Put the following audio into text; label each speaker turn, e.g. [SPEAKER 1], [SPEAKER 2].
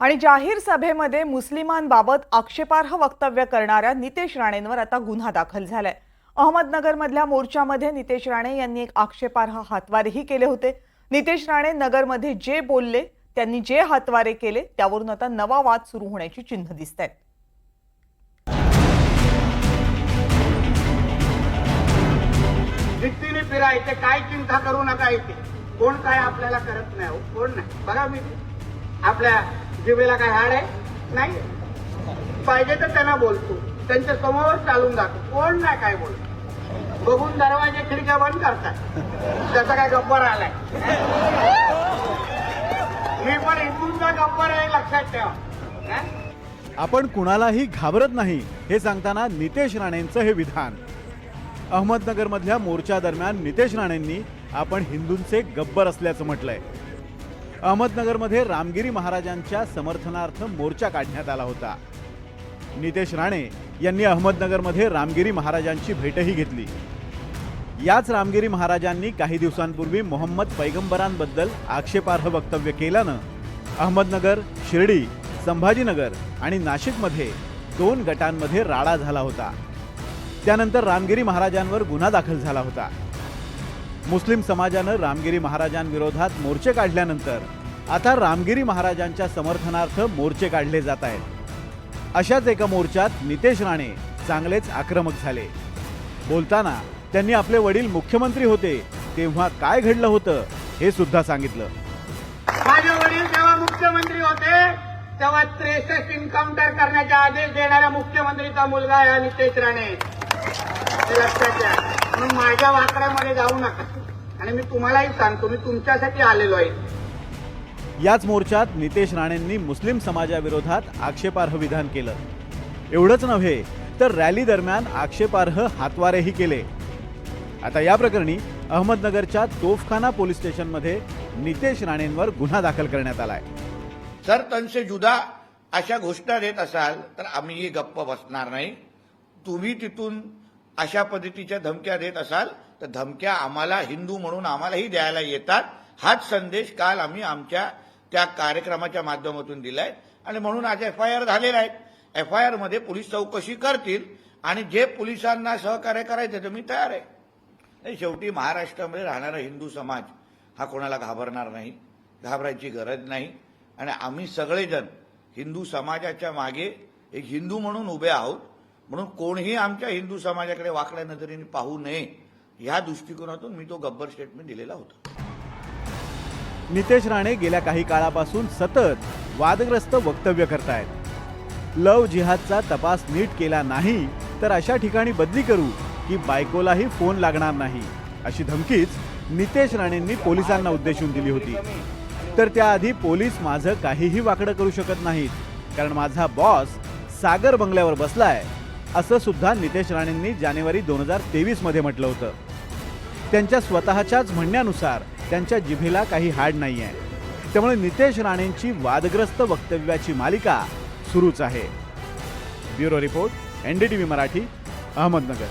[SPEAKER 1] आणि जाहीर सभेमध्ये मुस्लिमांबाबत आक्षेपार्ह वक्तव्य करणाऱ्या नितेश राणेंवर आता गुन्हा दाखल झालाय. अहमदनगरमधल्या मोर्चामध्ये नितेश राणे यांनी एक आक्षेपार्ह हातवारेही केले होते. नितेश राणे नगरमध्ये जे बोलले त्यांनी जे हातवारे केले त्यावरून आता नवा वाद सुरू होण्याची चिन्ह दिसत आहेत
[SPEAKER 2] भीतीने फिरा इथे काय चिंता करू नका इथे. कोण काय आपल्याला करत नाही हो? कोण नाही? बघा मी आपल्या जिभेला काय हाड आहे? नाही. पाहिजे तर त्यांना बोलतो. त्यांच्यासमोर चालून जातो. कोण नाही काय बोलतो. बघून दरवाजे खिडक्या बंद करतात. त्याचा काय गब्बर आलाय. मी पण हिंदूंचा गब्बर आहे लक्षात ठेवा.
[SPEAKER 3] आपण कुणालाही घाबरत नाही हे सांगताना नितेश राणेंचं हे विधान. अहमदनगरमधल्या मोर्चा दरम्यान नितेश राणेंनी आपण हिंदूंचे गब्बर असल्याचं म्हटलंय. अहमदनगरमध्ये रामगिरी महाराजांच्या समर्थनार्थ मोर्चा काढण्यात आला होता. नितेश राणे यांनी अहमदनगरमध्ये रामगिरी महाराजांची भेटही घेतली. याच रामगिरी महाराजांनी काही दिवसांपूर्वी मोहम्मद पैगंबरांबद्दल आक्षेपार्ह वक्तव्य केल्यानं अहमदनगर शिर्डी संभाजीनगर आणि नाशिकमध्ये दोन गटांमध्ये राडा झाला होता. त्यानंतर रामगिरी महाराजांवर गुन्हा दाखल झाला होता. मुस्लिम समाजानं रामगिरी महाराजांविरोधात मोर्चे काढल्यानंतर आता रामगिरी महाराजांच्या समर्थनार्थ मोर्चे काढले जात आहेत. अशाच एका मोर्चात नितेश राणे चांगलेच आक्रमक झाले. बोलताना त्यांनी आपले वडील मुख्यमंत्री होते तेव्हा काय घडलं होतं हे सुद्धा सांगितलं.
[SPEAKER 2] माझे वडील जेव्हा मुख्यमंत्री होते तेव्हा त्रेसष्ट इन्काउंटर करण्याचे आदेश देणाऱ्या मुख्यमंत्रीचा मुलगा आहे नितेश राणे. लक्षात घ्या माझ्या वाकड्यामध्ये जाऊ नका. आणि मी तुम्हालाही सांगतो मी तुमच्यासाठी आलेलो आहे.
[SPEAKER 3] याच मोर्चात नितेश राणेंनी मुस्लिम समाजाविरोधात आक्षेपार्ह विधान केलं. एवढंच नव्हे तर रॅली दरम्यान आक्षेपार्ह हातवारेही केले. आता या प्रकरणी अहमदनगरच्या तोफखाना पोलीस स्टेशनमध्ये नितेश राणेंवर गुन्हा दाखल करण्यात आलाय.
[SPEAKER 4] जर तनसे जुदा अशा घोषणा देत असाल तर आम्हीही गप्प बसणार नाही. तुम्ही तिथून अशा पद्धतीच्या धमक्या देत असाल तर धमक्या आम्हाला हिंदू म्हणून आम्हालाही द्यायला येतात. हाच संदेश काल आम्ही आमच्या त्या कार्यक्रमाच्या माध्यमातून दिलाय. आणि म्हणून आज एफ आय आर झालेला आहे. एफ आय आरमध्ये पोलीस चौकशी करतील आणि जे पोलिसांना सहकार्य करायचं तर मी तयार आहे. नाही, शेवटी महाराष्ट्रामध्ये राहणारा हिंदू समाज हा कोणाला घाबरणार नाही घाबरायची गरज नाही. आणि आम्ही सगळेजण हिंदू समाजाच्या मागे एक हिंदू म्हणून उभे आहोत. म्हणून कोणीही आमच्या हिंदू समाजाकडे वाकड्या नजरेने पाहू नये या दृष्टिकोनातून मी तो गब्बर स्टेटमेंट दिलेला होता.
[SPEAKER 3] नितेश राणे गेल्या काही काळापासून सतत वादग्रस्त वक्तव्य करतायत. लव जिहादचा तपास नीट केला नाही तर अशा ठिकाणी बदली करू की बायकोलाही फोन लागणार नाही अशी धमकीच नितेश राणेंनी पोलिसांना उद्देशून दिली होती. तर त्याआधी पोलीस माझं काहीही वाकडं करू शकत नाहीत कारण माझा बॉस सागर बंगल्यावर बसलाय असं सुद्धा नितेश राणेंनी जानेवारी दोन हजार तेवीसमध्ये म्हटलं होतं. त्यांच्या स्वतःच्याच म्हणण्यानुसार त्यांच्या जिभेला काही हाड नाही आहे त्यामुळे नितेश राणेंची वादग्रस्त वक्तव्याची मालिका सुरूच आहे. Bureau report NDTV Marathi Ahmednagar.